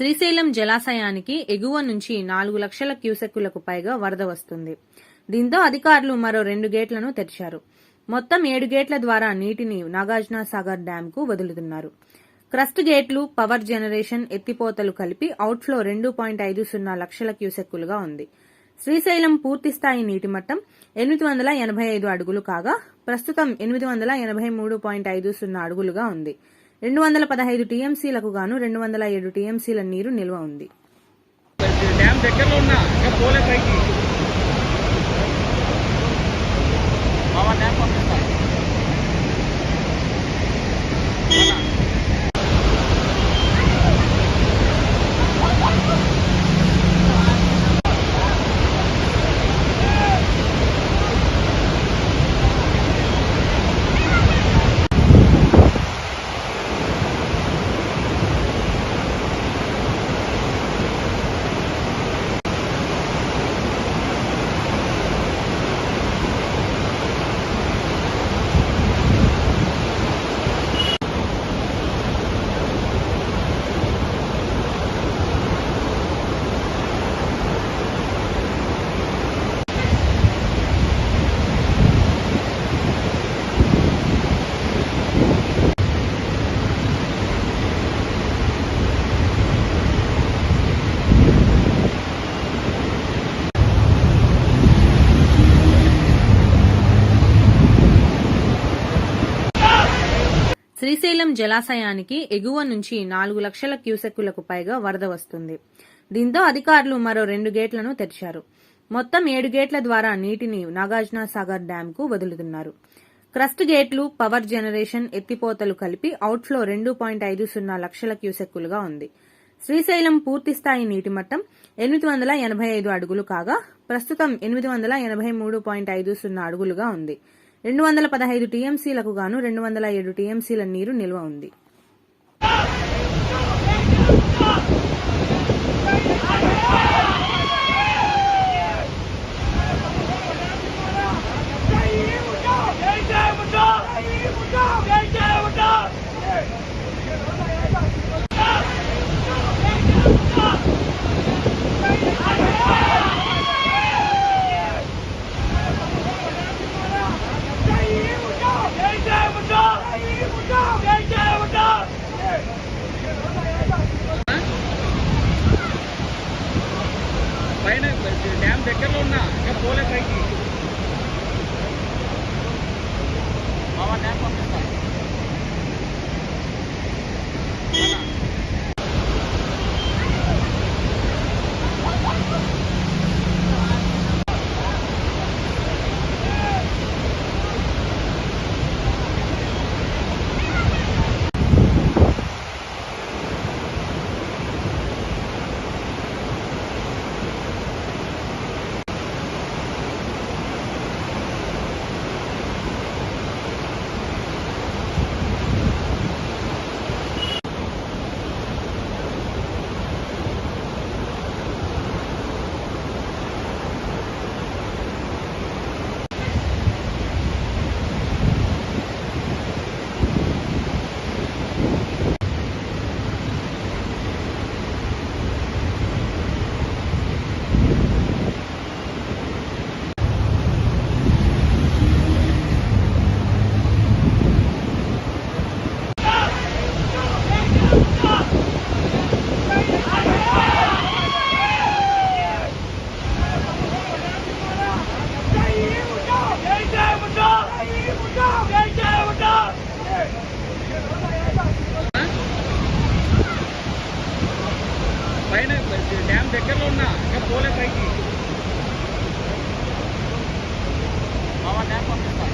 శ్రీశైలం జలాశయానికి ఎగువ నుంచి నాలుగు లక్షల క్యూసెక్కులకు పైగా వరద వస్తుంది. దీంతో అధికారులు మరో రెండు గేట్లను తెరిచారు. మొత్తం ఏడు గేట్ల ద్వారా నీటిని నాగార్జున సాగర్ డ్యాంకు వదులుతున్నారు. క్రస్ట్ గేట్లు పవర్ జనరేషన్ ఎత్తిపోతలు కలిపి అవుట్ఫ్లో రెండు పాయింట్ ఐదు సున్నా లక్షల క్యూసెక్కులుగా ఉంది. శ్రీశైలం పూర్తిస్థాయి నీటి మట్టం ఎనిమిది వందల ఎనభై ఐదు అడుగులు కాగా ప్రస్తుతం ఎనిమిది వందల ఎనభై మూడు పాయింట్ ఐదు సున్నా అడుగులుగా ఉంది. రెండు వందల పదహైదు టీఎంసీలకు గాను రెండు వందల ఏడు టీఎంసీల నీరు నిల్వ ఉంది. డ్యామ్ దగ్గరలో ఉన్నా ఇంకా పోలే పైకి బాబా డ్యామ్ పంపిస్తా శ్రీశైలం జలాశయానికి ఎగువ నుంచి నాలుగు లక్షల క్యూసెక్కులకు పైగా వరద వస్తుంది. దీంతో అధికారులు మరో రెండు గేట్లను తెరిచారు. మొత్తం ఏడు గేట్ల ద్వారా నీటిని నాగార్జున సాగర్ డ్యాంకు వదులుతున్నారు. క్రస్ట్ గేట్లు పవర్ జనరేషన్ ఎత్తిపోతలు కలిపి అవుట్ఫ్లో రెండు పాయింట్ ఐదు సున్నా లక్షల క్యూసెక్కులుగా ఉంది. శ్రీశైలం పూర్తిస్థాయి నీటి మట్టం ఎనిమిది వందల ఎనభై ఐదు అడుగులు కాగా ప్రస్తుతం ఎనిమిది వందల ఎనభై మూడు పాయింట్ ఐదు సున్నా అడుగులుగా ఉంది. రెండు వందల పదహైదు టీఎంసీలకు గాను రెండు వందల ఏడు టీఎంసీల నీరు నిల్వ ఉంది. పైన డ్యామ్ దగ్గరలో ఉన్నా ఇంకా పోలే పైకి. బాబా డ్యామ్ పంపిస్తా పైన డ్యామ్ దగ్గరలో ఉన్నా ఇంకా పోలే పైకి. బాబా డ్యామ్ పంపిస్తా